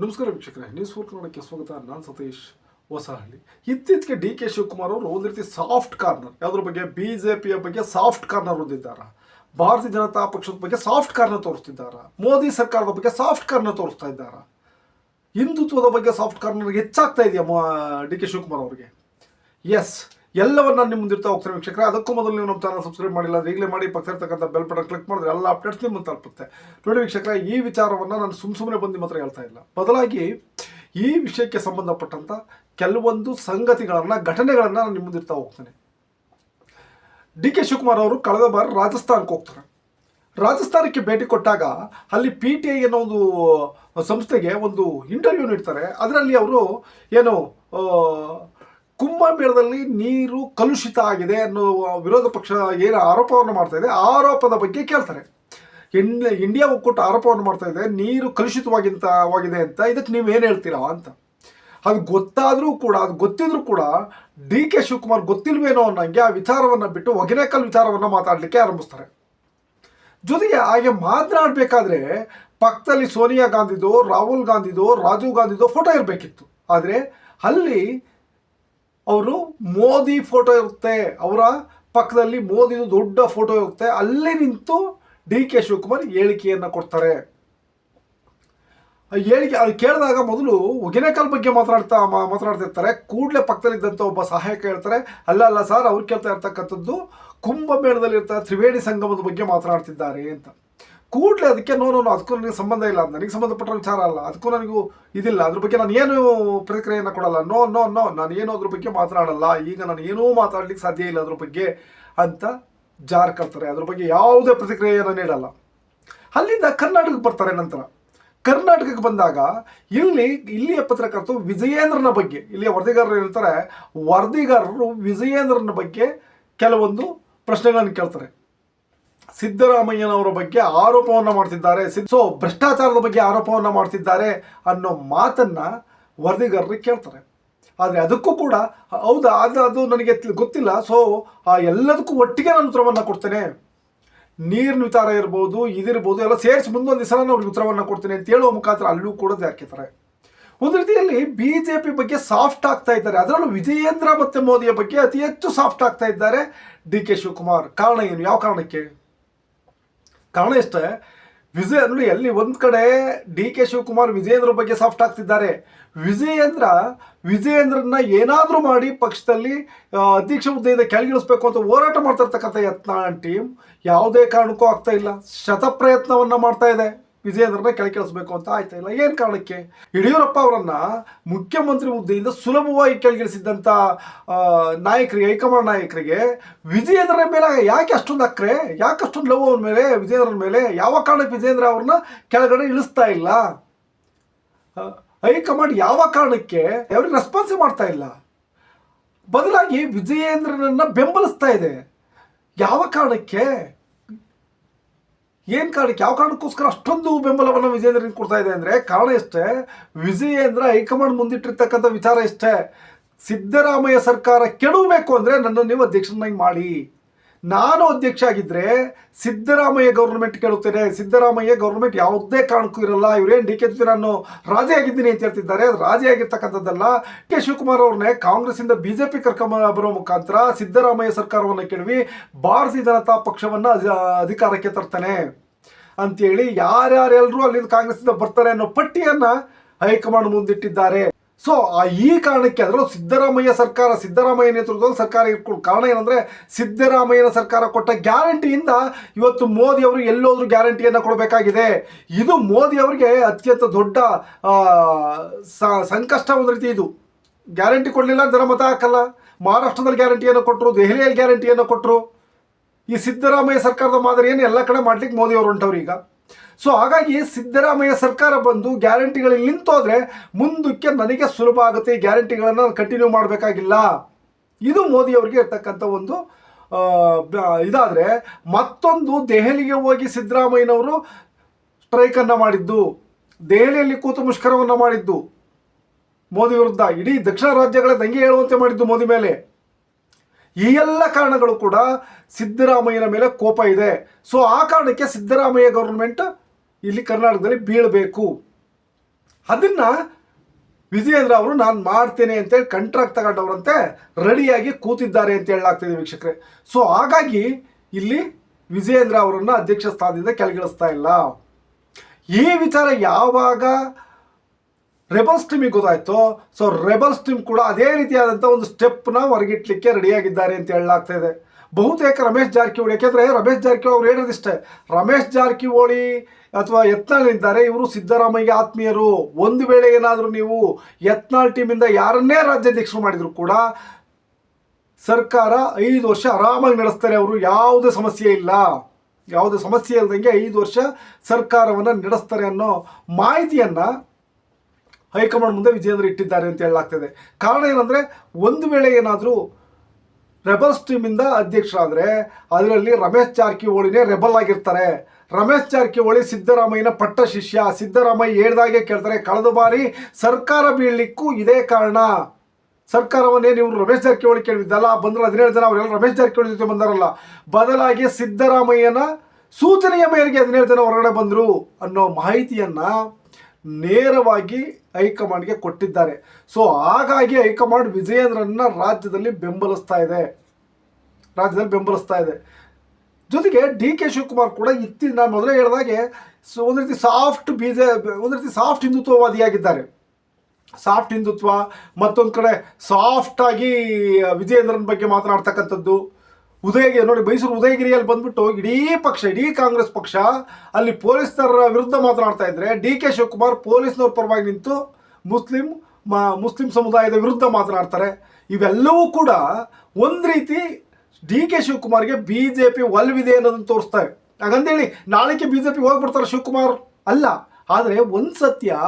ನಮಸ್ಕಾರ ವೀಕ್ಷಕರೇ news four ಕನ್ನಡಕ್ಕೆ ಸ್ವಾಗತ. ನಾನು ಸತೀಶ್ ಹೊಸಹಳ್ಳಿ. ಇತ್ತೀಚೆಗೆ ಡಿ ಕೆ ಶಿವಕುಮಾರ್ ಅವರು ಒಂದು ರೀತಿ ಸಾಫ್ಟ್ ಕಾರ್ನರ್ ಯಾವುದ್ರ ಬಗ್ಗೆ? ಬಿ ಜೆ ಪಿಯ ಬಗ್ಗೆ ಸಾಫ್ಟ್ ಕಾರ್ನರ್ ಹೊಂದಿದ್ದಾರೆ. ಭಾರತೀಯ ಜನತಾ ಪಕ್ಷದ ಬಗ್ಗೆ ಸಾಫ್ಟ್ ಕಾರ್ನರ್ ತೋರಿಸ್ತಿದ್ದಾರೆ. ಮೋದಿ ಸರ್ಕಾರದ ಬಗ್ಗೆ ಸಾಫ್ಟ್ ಕಾರ್ನರ್ ತೋರಿಸ್ತಾ ಇದ್ದಾರೆ. ಹಿಂದುತ್ವದ ಬಗ್ಗೆ ಸಾಫ್ಟ್ ಕಾರ್ನರ್ ಹೆಚ್ಚಾಗ್ತಾ ಇದೆಯಾ ಡಿ ಕೆ ಶಿವಕುಮಾರ್ ಅವರಿಗೆ? ಎಸ್ ಎಲ್ಲವನ್ನ ನಿಮ್ಮ ಮುಂದಿರ್ತಾ ಹೋಗ್ತಾರೆ ವೀಕ್ಷಕರೇ? ಅದಕ್ಕೂ ಮೊದಲು ನೀವು ನಮ್ಮ ಚಾನಲ್ ಸಬ್ಸ್ಕ್ರೈಬ್ ಮಾಡಿಲ್ಲ ಅದು ಈಗಲೇ ಮಾಡಿ ಪಕ್ಕ ಇರ್ತಕ್ಕಂಥ ಬೆಲ್ ಬಟನ್ ಕ್ಲಿಕ್ ಮಾಡಿದ್ರೆ ಎಲ್ಲ ಅಪ್ಡೇಟ್ಸ್ ನಿಮ್ಮ ತಲುಪುತ್ತೆ. ನೋಡಿ ವೀಕ್ಷಕರ, ಈ ವಿಚಾರವನ್ನು ನಾನು ಸುಮ್ ಸುಮ್ಮನೆ ಬಂದು ಮಾತ್ರ ಹೇಳ್ತಾ ಇಲ್ಲ. ಬದಲಾಗಿ ಈ ವಿಷಯಕ್ಕೆ ಸಂಬಂಧಪಟ್ಟಂತ ಕೆಲವೊಂದು ಸಂಗತಿಗಳನ್ನು, ಘಟನೆಗಳನ್ನು ನಾನು ನಿಮ್ಮ ಮುಂದಿರ್ತಾ ಹೋಗ್ತೇನೆ. ಡಿ ಕೆ ಶಿವಕುಮಾರ್ ಅವರು ಕಳೆದ ಬಾರಿ ರಾಜಸ್ಥಾನಕ್ಕೆ ಹೋಗ್ತಾರೆ. ರಾಜಸ್ಥಾನಕ್ಕೆ ಭೇಟಿ ಕೊಟ್ಟಾಗ ಅಲ್ಲಿ ಪಿ ಟಿ ಐ ಅನ್ನೋ ಒಂದು ಸಂಸ್ಥೆಗೆ ಒಂದು ಇಂಟರ್ವ್ಯೂ ನೀಡ್ತಾರೆ. ಅದರಲ್ಲಿ ಅವರು ಏನು ಕುಂಭಮೇಳದಲ್ಲಿ ನೀರು ಕಲುಷಿತ ಆಗಿದೆ ಅನ್ನೋ ವಿರೋಧ ಪಕ್ಷ ಏನು ಆರೋಪವನ್ನು ಮಾಡ್ತಾ ಇದೆ, ಆರೋಪದ ಬಗ್ಗೆ ಕೇಳ್ತಾರೆ. ಇಂಡ್ ಇಂಡಿಯಾ ಒಕ್ಕೂಟ ಆರೋಪವನ್ನು ಮಾಡ್ತಾ ಇದೆ, ನೀರು ಕಲುಷಿತವಾಗಿಂತವಾಗಿದೆ ಅಂತ. ಇದಕ್ಕೆ ನೀವು ಏನು ಹೇಳ್ತೀರಾ ಅಂತ. ಅದು ಗೊತ್ತಾದರೂ ಕೂಡ, ಅದು ಗೊತ್ತಿದ್ರೂ ಕೂಡ ಡಿ ಕೆ ಶಿವಕುಮಾರ್ ಗೊತ್ತಿಲ್ವೇನೋ ಅನ್ನೋಂಗೆ ಆ ವಿಚಾರವನ್ನು ಬಿಟ್ಟು ಒಗೆನೇಕಲ್ ವಿಚಾರವನ್ನು ಮಾತಾಡಲಿಕ್ಕೆ ಆರಂಭಿಸ್ತಾರೆ. ಜೊತೆಗೆ ಹಾಗೆ ಮಾತನಾಡಬೇಕಾದ್ರೆ ಪಕ್ಕದಲ್ಲಿ ಸೋನಿಯಾ ಗಾಂಧಿದೋ, ರಾಹುಲ್ ಗಾಂಧಿದೋ, ರಾಜೀವ್ ಗಾಂಧಿದೋ ಫೋಟೋ ಇರಬೇಕಿತ್ತು. ಆದರೆ ಅಲ್ಲಿ ಅವರು ಮೋದಿ ಫೋಟೋ ಇರುತ್ತೆ. ಅವರ ಪಕ್ಕದಲ್ಲಿ ಮೋದಿದು ದೊಡ್ಡ ಫೋಟೋ ಇರುತ್ತೆ. ಅಲ್ಲೇ ನಿಂತು ಡಿ ಕೆ ಶಿವಕುಮಾರ್ ಹೇಳಿಕೆಯನ್ನು ಕೊಡ್ತಾರೆ. ಹೇಳಿಕೆ, ಅದು ಕೇಳಿದಾಗ ಮೊದಲು ಒಗೆನೆಕಲ್ ಬಗ್ಗೆ ಮಾತನಾಡ್ತಾ ಮಾತನಾಡ್ತಿರ್ತಾರೆ ಕೂಡಲೇ ಪಕ್ಕದಲ್ಲಿದ್ದಂಥ ಒಬ್ಬ ಸಹಾಯಕ ಹೇಳ್ತಾರೆ. ಅಲ್ಲ ಅಲ್ಲ ಸರ್, ಅವ್ರು ಕೇಳ್ತಾ ಇರ್ತಕ್ಕಂಥದ್ದು ಕುಂಭಮೇಳದಲ್ಲಿ ಇರ್ತಾರೆ. ತ್ರಿವೇಣಿ ಸಂಗಮದ ಬಗ್ಗೆ ಮಾತನಾಡ್ತಿದ್ದಾರೆ ಅಂತ. ಕೂಡಲೇ ಅದಕ್ಕೆ ನೋ ನೋ ಅದಕ್ಕೂ ನನಗೆ ಸಂಬಂಧ ಇಲ್ಲ. ನನಗೆ ಸಂಬಂಧಪಟ್ಟ ವಿಚಾರ ಅಲ್ಲ. ಅದಕ್ಕೂ ನನಗೂ ಇದಿಲ್ಲ. ಅದ್ರ ಬಗ್ಗೆ ನಾನು ಏನು ಪ್ರತಿಕ್ರಿಯೆಯನ್ನು ಕೊಡಲ್ಲ. ನೋ ನೋ ನೋ ನಾನು ಏನು ಅದ್ರ ಬಗ್ಗೆ ಮಾತನಾಡಲ್ಲ. ಈಗ ನಾನು ಏನೂ ಮಾತಾಡ್ಲಿಕ್ಕೆ ಸಾಧ್ಯ ಇಲ್ಲ ಅದ್ರ ಬಗ್ಗೆ ಅಂತ ಜಾರ್ಕರ್ತಾರೆ ಅದ್ರ ಬಗ್ಗೆ ಯಾವುದೇ ಪ್ರತಿಕ್ರಿಯೆಯನ್ನು ನೀಡಲ್ಲ. ಅಲ್ಲಿಂದ ಕರ್ನಾಟಕಕ್ಕೆ ಬರ್ತಾರೆ ನಂತರ. ಕರ್ನಾಟಕಕ್ಕೆ ಬಂದಾಗ ಇಲ್ಲಿ, ಇಲ್ಲಿಯ ಪತ್ರಕರ್ತರು ವಿಜಯೇಂದ್ರನ ಬಗ್ಗೆ, ಇಲ್ಲಿಯ ವರದಿಗಾರರು ಇರ್ತಾರೆ ವರದಿಗಾರರು ವಿಜಯೇಂದ್ರನ ಬಗ್ಗೆ ಕೆಲವೊಂದು ಪ್ರಶ್ನೆಗಳನ್ನು ಕೇಳ್ತಾರೆ. ಸಿದ್ದರಾಮಯ್ಯನವರ ಬಗ್ಗೆ ಆರೋಪವನ್ನು ಮಾಡ್ತಿದ್ದಾರೆ. ಸೊ ಭ್ರಷ್ಟಾಚಾರದ ಬಗ್ಗೆ ಆರೋಪವನ್ನು ಮಾಡ್ತಿದ್ದಾರೆ ಅನ್ನೋ ಮಾತನ್ನ ವರದಿಗಾರರು ಕೇಳ್ತಾರೆ. ಆದರೆ ಅದಕ್ಕೂ ಕೂಡ, ಹೌದಾ? ಅದು ಅದು ನನಗೆ ಗೊತ್ತಿಲ್ಲ. ಸೊ ಆ ಎಲ್ಲದಕ್ಕೂ ಒಟ್ಟಿಗೆ ನಾನು ಉತ್ತರವನ್ನು ಕೊಡ್ತೇನೆ. ನೀರಿನ ವಿಚಾರ ಇರ್ಬೋದು, ಇದಿರ್ಬೋದು, ಎಲ್ಲ ಸೇರಿಸಿ ಮುಂದೊಂದು ದಿವಸ ನಾನು ಅವ್ರಿಗೆ ಉತ್ತರವನ್ನು ಕೊಡ್ತೇನೆ ಅಂತ ಹೇಳುವ ಮುಖಾಂತರ ಅಲ್ಲೂ ಕೂಡ ಹಾಕಿದ್ದಾರೆ. ಒಂದು ರೀತಿಯಲ್ಲಿ ಬಿ ಜೆ ಪಿ ಬಗ್ಗೆ ಸಾಫ್ಟ್ ಆಗ್ತಾ ಇದ್ದಾರೆ. ಅದರಲ್ಲೂ ವಿಜಯೇಂದ್ರ ಮತ್ತು ಮೋದಿಯ ಬಗ್ಗೆ ಅತಿ ಹೆಚ್ಚು ಸಾಫ್ಟ್ ಆಗ್ತಾ ಇದ್ದಾರೆ ಡಿ ಕೆ ಶಿವಕುಮಾರ್. ಕಾರಣ ಏನು? ಯಾವ ಕಾರಣಕ್ಕೆ? ಕಾರಣ ಇಷ್ಟೇ ವಿಜಯ್ ಅಂದ್ರೆ ಎಲ್ಲಿ ಒಂದು ಕಡೆ ಡಿ ಕೆ ಶಿವಕುಮಾರ್, ವಿಜಯೇಂದ್ರ ಬಗ್ಗೆ ಸಾಫ್ಟ್ ಆಗ್ತಿದ್ದಾರೆ. ವಿಜಯೇಂದ್ರ, ವಿಜಯೇಂದ್ರನ್ನ ಏನಾದರೂ ಮಾಡಿ ಪಕ್ಷದಲ್ಲಿ ಅಧ್ಯಕ್ಷ ಹುದ್ದೆಯಿಂದ ಕೆಳಗಿಳಿಸ್ಬೇಕು ಅಂತ ಹೋರಾಟ ಮಾಡ್ತಾ ಯತ್ನ ಟೀಮ್ ಯಾವುದೇ ಕಾರಣಕ್ಕೂ ಆಗ್ತಾ ಇಲ್ಲ. ಶತ ಪ್ರಯತ್ನವನ್ನ ಮಾಡ್ತಾ ಇದೆ. ವಿಜಯೇಂದ್ರನ ಕೆಳಗಿಳಿಸಬೇಕು ಅಂತ ಆಯ್ತಾ ಇಲ್ಲ? ಏನು ಕಾರಣಕ್ಕೆ? ಯಡಿಯೂರಪ್ಪ ಅವರನ್ನ ಮುಖ್ಯಮಂತ್ರಿ ಹುದ್ದೆಯಿಂದ ಸುಲಭವಾಗಿ ಕೆಳಗಿಳಿಸಿದ್ದಂಥ ಆ, ನಾಯಕರಿಗೆ ಹೈಕಮಾಂಡ್ ನಾಯಕರಿಗೆ ವಿಜಯೇಂದ್ರನ ಮೇಲೆ ಯಾಕೆ ಅಷ್ಟೊಂದು ಅಕ್ರೆ? ಯಾಕೆ ಅಷ್ಟೊಂದು ಲವ್ ಅವನ ಮೇಲೆ ವಿಜಯೇಂದ್ರನ ಮೇಲೆ? ಯಾವ ಕಾರಣಕ್ಕೆ ವಿಜಯೇಂದ್ರ ಅವ್ರನ್ನ ಕೆಳಗಡೆ ಇಳಿಸ್ತಾ ಇಲ್ಲ? ಹೈಕಮಾಂಡ್ ಯಾವ ಕಾರಣಕ್ಕೆ ಅವ್ರಿಗೆ ರೆಸ್ಪಾನ್ಸ್ ಮಾಡ್ತಾ ಇಲ್ಲ? ಬದಲಾಗಿ ವಿಜಯೇಂದ್ರನನ್ನ ಬೆಂಬಲಿಸ್ತಾ ಇದೆ. ಯಾವ ಕಾರಣಕ್ಕೆ? ಏನು ಕಾರಣಕ್ಕೆ? ಯಾವ ಕಾರಣಕ್ಕೋಸ್ಕರ ಅಷ್ಟೊಂದು ಬೆಂಬಲವನ್ನು ವಿಜೇಂದ್ರನಿಗೆ ಕೊಡ್ತಾ ಇದೆ ಅಂದರೆ ಕಾರಣ ಇಷ್ಟೇ ವಿಜಯೇಂದ್ರ ಹೈಕಮಾಂಡ್ ಮುಂದಿಟ್ಟಿರ್ತಕ್ಕಂಥ ವಿಚಾರ ಇಷ್ಟೇ ಸಿದ್ದರಾಮಯ್ಯ ಸರ್ಕಾರ ಕೆಡವಬೇಕು ಅಂದರೆ ನನ್ನನ್ನು ನೀವು ಅಧ್ಯಕ್ಷನಾಗಿ ಮಾಡಿ. ನಾನು ಅಧ್ಯಕ್ಷ ಆಗಿದ್ದರೆ ಸಿದ್ದರಾಮಯ್ಯ ಗೌರ್ಮೆಂಟ್ ಕೇಳುತ್ತೇನೆ. ಸಿದ್ದರಾಮಯ್ಯ ಗೌರ್ಮೆಂಟ್ ಯಾವುದೇ ಕಾರಣಕ್ಕೂ ಇರಲ್ಲ. ಇವರೇನು ಡಿ ಕೆ ಜೊತೆ ನಾನು ರಾಜಿ ಆಗಿದ್ದೀನಿ ಅಂತ ಹೇಳ್ತಿದ್ದಾರೆ. ಅದು ರಾಜಿ ಆಗಿರ್ತಕ್ಕಂಥದ್ದಲ್ಲ. ಕೆ ಶಿವಕುಮಾರ್ ಅವ್ರನ್ನೇ ಕಾಂಗ್ರೆಸ್ಸಿಂದ ಬಿ ಜೆ ಪಿ ಕರ್ಕೊಂಬ ಬರೋ ಮುಖಾಂತರ ಸಿದ್ದರಾಮಯ್ಯ ಸರ್ಕಾರವನ್ನು ಕೆಡವಿ ಭಾರತೀಯ ಜನತಾ ಪಕ್ಷವನ್ನು ಅಧಿ- ಅಧಿಕಾರಕ್ಕೆ ತರ್ತಾನೆ ಅಂತೇಳಿ ಯಾರ್ಯಾರೆಲ್ಲರೂ ಅಲ್ಲಿಂದ ಕಾಂಗ್ರೆಸ್ಸಿಂದ ಬರ್ತಾರೆ ಅನ್ನೋ ಪಟ್ಟಿಯನ್ನು ಹೈಕಮಾಂಡ್ ಮುಂದಿಟ್ಟಿದ್ದಾರೆ. ಸೊ ಆ ಈ ಕಾರಣಕ್ಕೆ ಅದರಲ್ಲೂ ಸಿದ್ದರಾಮಯ್ಯ ಸರ್ಕಾರ, ಸಿದ್ದರಾಮಯ್ಯ ನೇತೃತ್ವದಲ್ಲಿ ಸರ್ಕಾರ ಇಟ್ಕೊಳ್ಳೋ ಕಾರಣ ಏನಂದ್ರೆ ಸಿದ್ದರಾಮಯ್ಯನ ಸರ್ಕಾರ ಕೊಟ್ಟ ಗ್ಯಾರಂಟಿಯಿಂದ ಇವತ್ತು ಮೋದಿ ಅವರು ಎಲ್ಲೋದ್ರೂ ಗ್ಯಾರಂಟಿಯನ್ನು ಕೊಡಬೇಕಾಗಿದೆ. ಇದು ಮೋದಿ ಅವರಿಗೆ ಅತ್ಯಂತ ದೊಡ್ಡ ಸಂಕಷ್ಟ ಒಂದು ರೀತಿ ಇದು. ಗ್ಯಾರಂಟಿ ಕೊಡಲಿಲ್ಲ ಅಂದರೆ ಮತ ಹಾಕಲ್ಲ. ಮಹಾರಾಷ್ಟ್ರದಲ್ಲಿ ಗ್ಯಾರಂಟಿಯನ್ನು ಕೊಟ್ಟರು ದೆಹಲಿಯಲ್ಲಿ ಗ್ಯಾರಂಟಿಯನ್ನು ಕೊಟ್ಟರು ಈ ಸಿದ್ದರಾಮಯ್ಯ ಸರ್ಕಾರದ ಮಾದರಿಯನ್ನು ಎಲ್ಲ ಕಡೆ ಮಾಡ್ಲಿಕ್ಕೆ ಮೋದಿ ಅವರು ಹೊಂಟವ್ರು ಈಗ. ಸೊ ಹಾಗಾಗಿ ಸಿದ್ದರಾಮಯ್ಯ ಸರ್ಕಾರ ಬಂದು ಗ್ಯಾರಂಟಿಗಳಲ್ಲಿ ನಿಂತೋದ್ರೆ ಮುಂದಕ್ಕೆ ನನಗೆ ಸುಲಭ ಆಗುತ್ತೆ, ಈ ಗ್ಯಾರಂಟಿಗಳನ್ನು ಕಂಟಿನ್ಯೂ ಮಾಡಬೇಕಾಗಿಲ್ಲ. ಇದು ಮೋದಿ ಅವರಿಗೆ ಇರ್ತಕ್ಕಂಥ ಒಂದು ಇದಾದರೆ ಮತ್ತೊಂದು ದೆಹಲಿಗೆ ಹೋಗಿ ಸಿದ್ದರಾಮಯ್ಯನವರು ಸ್ಟ್ರೈಕನ್ನು ಮಾಡಿದ್ದು, ದೆಹಲಿಯಲ್ಲಿ ಕೂತು ಮುಷ್ಕರವನ್ನು ಮಾಡಿದ್ದು. ಮೋದಿ ವಿರುದ್ಧ ಇಡೀ ದಕ್ಷಿಣ ರಾಜ್ಯಗಳ ದಂಗೆ ಹೇಳುವಂತೆ ಮಾಡಿದ್ದು ಮೋದಿ ಮೇಲೆ. ಈ ಎಲ್ಲ ಕಾರಣಗಳು ಕೂಡ ಸಿದ್ದರಾಮಯ್ಯನ ಮೇಲೆ ಕೋಪ ಇದೆ. ಸೊ ಆ ಕಾರಣಕ್ಕೆ ಸಿದ್ದರಾಮಯ್ಯ ಗೌರ್ಮೆಂಟ್ ಇಲ್ಲಿ ಕರ್ನಾಟಕದಲ್ಲಿ ಬೀಳಬೇಕು. ಅದನ್ನ ವಿಜಯೇಂದ್ರ ಅವರು, ನಾನು ಮಾಡ್ತೇನೆ ಅಂತೇಳಿ ಕಂಟ್ರಾಕ್ಟ್ ತಗೊಂಡವರಂತೆ ರೆಡಿಯಾಗಿ ಕೂತಿದ್ದಾರೆ ಅಂತ ಹೇಳಲಾಗ್ತಿದೆ ವೀಕ್ಷಕರೇ. ಸೊ ಹಾಗಾಗಿ ಇಲ್ಲಿ ವಿಜಯೇಂದ್ರ ಅವರನ್ನ ಅಧ್ಯಕ್ಷ ಸ್ಥಾನದಿಂದ ಕೆಳಗಿಳಿಸ್ತಾ ಇಲ್ಲ. ಈ ವಿಚಾರ ಯಾವಾಗ ರೆಬಲ್ಸ್ ಟೀಮಿಗೆ ಗೊತ್ತಾಯ್ತೋ ಸೊ ರೆಬಲ್ಸ್ ಟೀಮ್ ಕೂಡ ಅದೇ ರೀತಿಯಾದಂಥ ಒಂದು ಸ್ಟೆಪ್ನ ಹೊರಗಿಟ್ಲಿಕ್ಕೆ ರೆಡಿಯಾಗಿದ್ದಾರೆ ಅಂತ ಹೇಳಲಾಗ್ತಾ ಇದೆ ಬಹುತೇಕ ರಮೇಶ್ ಜಾರಕಿಹೊಳಿ, ಯಾಕೆಂದರೆ ರಮೇಶ್ ಜಾರಕಿಹೊಳಿ ಅವ್ರು ಹೇಳೋದಿಷ್ಟೇ ರಮೇಶ್ ಜಾರಕಿಹೊಳಿ ಅಥವಾ ಯತ್ನಾಳಿದ್ದಾರೆ ಇವರು ಸಿದ್ದರಾಮಯ್ಯ ಆತ್ಮೀಯರು. ಒಂದು ವೇಳೆ ಏನಾದರೂ ನೀವು ಯತ್ನಾಳ್ ಟೀಮಿಂದ ಯಾರನ್ನೇ ರಾಜ್ಯಾಧ್ಯಕ್ಷರು ಮಾಡಿದರೂ ಕೂಡ, ಸರ್ಕಾರ ಐದು ವರ್ಷ ಆರಾಮಾಗಿ ನಡೆಸ್ತಾರೆ ಅವರು, ಯಾವುದೇ ಸಮಸ್ಯೆ ಇಲ್ಲ. ಯಾವುದೇ ಸಮಸ್ಯೆ ಇಲ್ಲದಂಗೆ ಐದು ವರ್ಷ ಸರ್ಕಾರವನ್ನು ನಡೆಸ್ತಾರೆ ಅನ್ನೋ ಮಾಹಿತಿಯನ್ನು ಹೈಕಮಾಂಡ್ ಮುಂದೆ ವಿಜೇಂದ್ರ ಇಟ್ಟಿದ್ದಾರೆ ಅಂತ ಹೇಳಲಾಗ್ತದೆ. ಕಾರಣ ಏನಂದರೆ, ಒಂದು ವೇಳೆ ಏನಾದರೂ ರೆಬಲ್ಸ್ ಟೀಮಿಂದ ಅಧ್ಯಕ್ಷರಾದರೆ ಅದರಲ್ಲಿ ರಮೇಶ್ ಜಾರಕಿಹೊಳಿನೇ ರೆಬಲ್ ಆಗಿರ್ತಾರೆ. ರಮೇಶ್ ಜಾರಕಿಹೊಳಿ ಸಿದ್ದರಾಮಯ್ಯನ ಪಟ್ಟ ಶಿಷ್ಯ. ಸಿದ್ದರಾಮಯ್ಯ ಹೇಳ್ದಾಗೆ ಕೇಳ್ತಾರೆ, ಕಳೆದ ಬಾರಿ ಸರ್ಕಾರ ಬೀಳಲಿಕ್ಕೂ ಇದೇ ಕಾರಣ. ಸರ್ಕಾರವನ್ನೇ ನೀವು ರಮೇಶ್ ಜಾರಕಿಹೊಳಿ ಕೇಳಿದ್ದಲ್ಲ ಬಂದ್ರೆ ಹದಿನೇಳು ಜನ ಅವರೆಲ್ಲ ರಮೇಶ್ ಜಾರಕಿಹೊಳಿ ಜೊತೆ ಬಂದಾರಲ್ಲ. ಬದಲಾಗಿ ಸಿದ್ದರಾಮಯ್ಯನ ಸೂಚನೆಯ ಮೇರೆಗೆ ಹದಿನೇಳು ಜನ ಹೊರಗಡೆ ಬಂದರು. ಅನ್ನೋ ಮಾಹಿತಿಯನ್ನು ನೇರವಾಗಿ ಹೈಕಮಾಂಡ್ಗೆ ಕೊಟ್ಟಿದ್ದಾರೆ. ಸೊ, ಹಾಗಾಗಿ ಹೈಕಮಾಂಡ್ ವಿಜಯೇಂದ್ರನ್ನ ರಾಜ್ಯದಲ್ಲಿ ಬೆಂಬಲಿಸ್ತಾ ಇದೆ. ರಾಜ್ಯದಲ್ಲಿ ಬೆಂಬಲಿಸ್ತಾ ಇದೆ. ಜೊತೆಗೆ ಡಿ ಕೆ ಶಿವಕುಮಾರ್ ಕೂಡ ಇತ್ತಿ ನಾನು ಮೊದಲೇ ಹೇಳಿದಾಗೆ ಸೊ ಒಂದು ರೀತಿ ಸಾಫ್ಟ್ ಬೀಜ ಒಂದು ರೀತಿ ಸಾಫ್ಟ್ ಹಿಂದುತ್ವವಾದಿಯಾಗಿದ್ದಾರೆ. ಸಾಫ್ಟ್ ಹಿಂದುತ್ವ ಮತ್ತೊಂದು ಕಡೆ ಸಾಫ್ಟಾಗಿ ವಿಜಯೇಂದ್ರನ ಬಗ್ಗೆ ಮಾತನಾಡ್ತಕ್ಕಂಥದ್ದು. ಉದಯಗಿರಿ, ನೋಡಿ ಮೈಸೂರು ಉದಯಗಿರಿಯಲ್ಲಿ ಬಂದ್ಬಿಟ್ಟು ಇಡೀ ಪಕ್ಷ, ಇಡೀ ಕಾಂಗ್ರೆಸ್ ಪಕ್ಷ ಅಲ್ಲಿ ಪೊಲೀಸರ ವಿರುದ್ಧ ಮಾತನಾಡ್ತಾ ಇದ್ರೆ ಡಿ ಕೆ ಶಿವಕುಮಾರ್ ಪೊಲೀಸ್ನವ್ರ ಪರವಾಗಿ ನಿಂತು ಮುಸ್ಲಿಂ ಮುಸ್ಲಿಂ ಸಮುದಾಯದ ವಿರುದ್ಧ ಮಾತನಾಡ್ತಾರೆ. ಇವೆಲ್ಲವೂ ಕೂಡ ಒಂದು ರೀತಿ ಡಿ ಕೆ ಶಿವಕುಮಾರ್ಗೆ ಬಿ ಜೆ ಪಿ ಒಲ್ವಿದೆ ಅನ್ನೋದನ್ನು ತೋರಿಸ್ತವೆ. ಹಾಗಂದೇಳಿ ನಾಳೆಗೆ ಬಿ ಜೆ ಪಿ ಹೋಗ್ಬಿಡ್ತಾರೆ ಶಿವಕುಮಾರ್ ಅಲ್ಲ, ಆದರೆ ಒಂದು ಸತ್ಯ,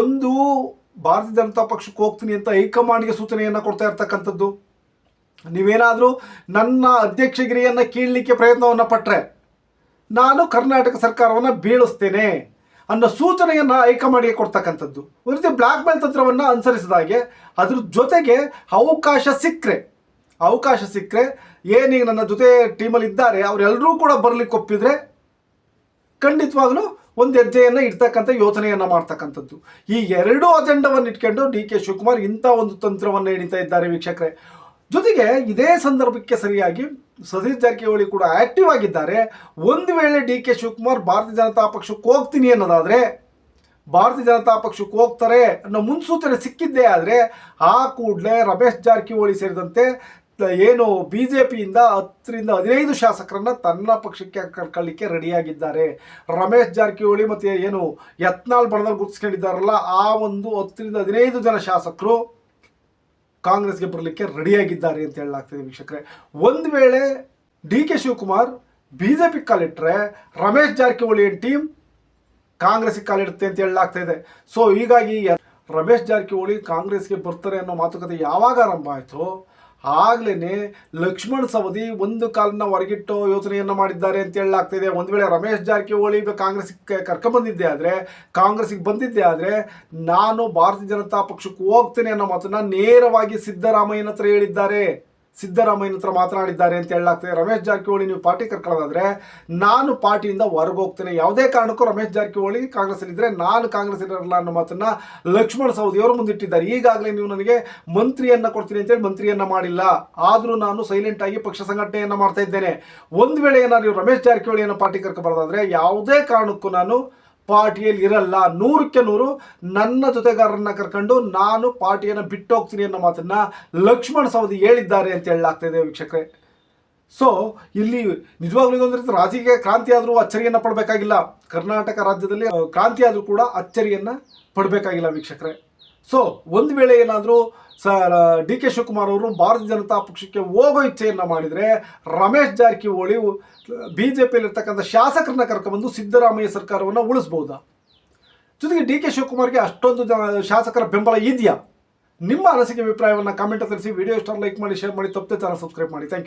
ಒಂದು ಭಾರತೀಯ ಜನತಾ ಪಕ್ಷಕ್ಕೆ ಹೋಗ್ತೀನಿ ಅಂತ ಹೈಕಮಾಂಡ್ಗೆ ಸೂಚನೆಯನ್ನು ಕೊಡ್ತಾ ಇರ್ತಕ್ಕಂಥದ್ದು. ನೀವೇನಾದರೂ ನನ್ನ ಅಧ್ಯಕ್ಷಗಿರಿಯನ್ನು ಕೀಳಲಿಕ್ಕೆ ಪ್ರಯತ್ನವನ್ನು ಪಟ್ಟರೆ ನಾನು ಕರ್ನಾಟಕ ಸರ್ಕಾರವನ್ನು ಬೀಳಿಸ್ತೇನೆ ಅನ್ನೋ ಸೂಚನೆಯನ್ನು ಹೈಕಮಾಂಡ್ಗೆ ಕೊಡ್ತಕ್ಕಂಥದ್ದು. ಒಂದು ರೀತಿ ಬ್ಲ್ಯಾಕ್ ತಂತ್ರವನ್ನು ಅನುಸರಿಸಿದಾಗೆ ಅದ್ರ ಜೊತೆಗೆ ಅವಕಾಶ ಸಿಕ್ಕರೆ ಅವಕಾಶ ಸಿಕ್ಕರೆ ಏನೀಗ ನನ್ನ ಜೊತೆ ಟೀಮಲ್ಲಿ ಇದ್ದಾರೆ ಅವರೆಲ್ಲರೂ ಕೂಡ ಬರಲಿಕ್ಕೆ ಒಪ್ಪಿದರೆ ಖಂಡಿತವಾಗಲೂ ಒಂದು ಹೆಜ್ಜೆಯನ್ನು ಇಡ್ತಕ್ಕಂಥ ಯೋಚನೆಯನ್ನು ಮಾಡ್ತಕ್ಕಂಥದ್ದು. ಈ ಎರಡೂ ಅಜೆಂಡವನ್ನು ಇಟ್ಕೊಂಡು ಡಿ ಕೆ ಶಿವಕುಮಾರ್ ಇಂಥ ಒಂದು ತಂತ್ರವನ್ನು ಹಿಡಿತಾ ಇದ್ದಾರೆ ವೀಕ್ಷಕರೇ. ಜೊತೆಗೆ ಇದೇ ಸಂದರ್ಭಕ್ಕೆ ಸರಿಯಾಗಿ ಸತೀಶ್ ಜಾರಕಿಹೊಳಿ ಕೂಡ ಆಕ್ಟಿವ್ ಆಗಿದ್ದಾರೆ. ಒಂದು ವೇಳೆ ಡಿ ಕೆ ಶಿವಕುಮಾರ್ ಭಾರತೀಯ ಜನತಾ ಪಕ್ಷಕ್ಕೆ ಹೋಗ್ತೀನಿ ಅನ್ನೋದಾದರೆ, ಭಾರತೀಯ ಜನತಾ ಪಕ್ಷಕ್ಕೆ ಹೋಗ್ತಾರೆ ಅನ್ನೋ ಮುನ್ಸೂಚನೆ ಸಿಕ್ಕಿದ್ದೇ ಆದರೆ, ಆ ಕೂಡಲೇ ರಮೇಶ್ ಜಾರಕಿಹೊಳಿ ಸೇರಿದಂತೆ ಏನು ಬಿ ಜೆ ಪಿಯಿಂದ ಹತ್ತರಿಂದ ಹದಿನೈದು ಶಾಸಕರನ್ನು ತನ್ನ ಪಕ್ಷಕ್ಕೆ ಕರ್ಕೊಳ್ಳಿಕ್ಕೆ ರೆಡಿಯಾಗಿದ್ದಾರೆ. ರಮೇಶ್ ಜಾರಕಿಹೊಳಿ ಮತ್ತು ಏನು ಯತ್ನಾಳ್ ಬಣದಲ್ಲಿ ಗುರುತಿಸ್ಕೊಂಡಿದ್ದಾರಲ್ಲ, ಆ ಒಂದು ಹತ್ತರಿಂದ ಹದಿನೈದು ಜನ ಶಾಸಕರು ಕಾಂಗ್ರೆಸ್ಗೆ ಬರಲಿಕ್ಕೆ ರೆಡಿಯಾಗಿದ್ದಾರೆ ಅಂತ ಹೇಳಲಾಗ್ತಿದೆ ವೀಕ್ಷಕರೇ. ಒಂದು ವೇಳೆ D K Shivakumar B J P ಕಾಲಿಟ್ಟರೆ Ramesh Jarkiholi team? ಕಾಂಗ್ರೆಸ್ಗೆ ಕಾಲಿಡುತ್ತೆ ಅಂತ ಹೇಳಲಾಗ್ತಾ ಇದೆ. ಸೊ ಹೀಗಾಗಿ ರಮೇಶ್ ಜಾರಕಿಹೊಳಿ ಕಾಂಗ್ರೆಸ್ಗೆ ಬರ್ತಾರೆ ಅನ್ನೋ ಮಾತುಕತೆ ಯಾವಾಗ ಆರಂಭ ಆಯಿತು ಆಗ್ಲೇ ಲಕ್ಷ್ಮಣ್ ಸವದಿ ಒಂದು ಕಾಲನ್ನ ಹೊರಗಿಟ್ಟು ಯೋಚನೆಯನ್ನು ಮಾಡಿದ್ದಾರೆ ಅಂತ ಹೇಳಲಾಗ್ತಿದೆ. ಒಂದು ವೇಳೆ ರಮೇಶ್ ಜಾರಕಿಹೊಳಿ ಕಾಂಗ್ರೆಸ್ಗೆ ಕರ್ಕೊಂಬಂದಿದ್ದೆ ಆದರೆ ಕಾಂಗ್ರೆಸ್ಗೆ ಬಂದಿದ್ದೆ ಆದರೆ ನಾನು ಭಾರತೀಯ ಜನತಾ ಪಕ್ಷಕ್ಕೆ ಹೋಗ್ತೇನೆ ಅನ್ನೋ ಮಾತನ್ನ ನೇರವಾಗಿ ಸಿದ್ದರಾಮಯ್ಯನ ಹತ್ರ ಹೇಳಿದ್ದಾರೆ. ಸಿದ್ದರಾಮಯ್ಯನ ಹತ್ರ ಮಾತನಾಡಿದ್ದಾರೆ ಅಂತ ಹೇಳಲಾಗ್ತದೆ. ರಮೇಶ್ ಜಾರಕಿಹೊಳಿ, ನೀವು ಪಾರ್ಟಿ ಕರ್ಕೊಳ್ಳೋದಾದ್ರೆ ನಾನು ಪಾರ್ಟಿಯಿಂದ ಹೊರಗೆ ಹೋಗ್ತೇನೆ. ಯಾವುದೇ ಕಾರಣಕ್ಕೂ ರಮೇಶ್ ಜಾರಕಿಹೊಳಿ ಕಾಂಗ್ರೆಸ್ ಇದ್ರೆ ನಾನು ಕಾಂಗ್ರೆಸ್ ಇರಲ್ಲ ಅನ್ನೋ ಮಾತನ್ನ ಲಕ್ಷ್ಮಣ ಸವದಿಯವರು ಮುಂದಿಟ್ಟಿದ್ದಾರೆ. ಈಗಾಗಲೇ ನೀವು ನನಗೆ ಮಂತ್ರಿಯನ್ನ ಕೊಡ್ತೀನಿ ಅಂತೇಳಿ ಮಂತ್ರಿಯನ್ನ ಮಾಡಿಲ್ಲ. ಆದರೂ ನಾನು ಸೈಲೆಂಟ್ ಆಗಿ ಪಕ್ಷ ಸಂಘಟನೆಯನ್ನ ಮಾಡ್ತಾ ಇದ್ದೇನೆ. ಒಂದು ವೇಳೆ ಏನಾದ್ರು ನೀವು ರಮೇಶ್ ಜಾರಕಿಹೊಳಿಯನ್ನು ಪಾರ್ಟಿ ಕರ್ಕೊಬಾರ್ದಾದ್ರೆ ಯಾವುದೇ ಕಾರಣಕ್ಕೂ ನಾನು ಪಾರ್ಟಿಯಲ್ಲಿ ಇರಲ್ಲ. ನೂರಕ್ಕೆ ನೂರು. ನನ್ನ ಜೊತೆಗಾರರನ್ನ ಕರ್ಕೊಂಡು ನಾನು ಪಾರ್ಟಿಯನ್ನು ಬಿಟ್ಟು ಹೋಗ್ತೀನಿ ಅನ್ನೋ ಮಾತನ್ನ ಲಕ್ಷ್ಮಣ್ ಸವದಿ ಹೇಳಿದ್ದಾರೆ ಅಂತ ಹೇಳಲಾಗ್ತಾ ಇದೆ ವೀಕ್ಷಕರೇ. ಸೊ ಇಲ್ಲಿ ನಿಜವಾಗ್ಲೂ ಇದೊಂದು ರಾಜಕೀಯ ಕ್ರಾಂತಿ ಆದರೂ ಅಚ್ಚರಿಯನ್ನು ಪಡಬೇಕಾಗಿಲ್ಲ. ಕರ್ನಾಟಕ ರಾಜ್ಯದಲ್ಲಿ ಕ್ರಾಂತಿ ಆದರೂ ಕೂಡ ಅಚ್ಚರಿಯನ್ನು ಪಡಬೇಕಾಗಿಲ್ಲ ವೀಕ್ಷಕರೇ. ಸೊ ಒಂದು ವೇಳೆ ಏನಾದರೂ ಸ ಡಿ ಕೆ ಶಿವಕುಮಾರ್ ಅವರು ಭಾರತೀಯ ಜನತಾ ಪಕ್ಷಕ್ಕೆ ಹೋಗೋ ಇಚ್ಛೆಯನ್ನು ಮಾಡಿದರೆ ರಮೇಶ್ ಜಾರಕಿಹೊಳಿ ಬಿ ಜೆ ಪಿಯಲ್ಲಿರ್ತಕ್ಕಂಥ ಶಾಸಕರನ್ನ ಕರ್ಕೊಂಬಂದು ಸಿದ್ದರಾಮಯ್ಯ ಸರ್ಕಾರವನ್ನು ಉಳಿಸ್ಬೋದಾ? ಜೊತೆಗೆ ಡಿ ಕೆ ಶಿವಕುಮಾರ್ಗೆ ಅಷ್ಟೊಂದು ಶಾಸಕರ ಬೆಂಬಲ ಇದೆಯಾ? ನಿಮ್ಮ ಅನಿಸಿಕೆ ಅಭಿಪ್ರಾಯವನ್ನು ಕಾಮೆಂಟ್ ತಿಳಿಸಿ ವಿಡಿಯೋ ಇಷ್ಟ ಲೈಕ್ ಮಾಡಿ ಶೇರ್ ಮಾಡಿ, ತಪ್ಪದೆ ಚಾನಲ್ ಸಬ್ಸ್ಕ್ರೈಬ್ ಮಾಡಿ. Thank you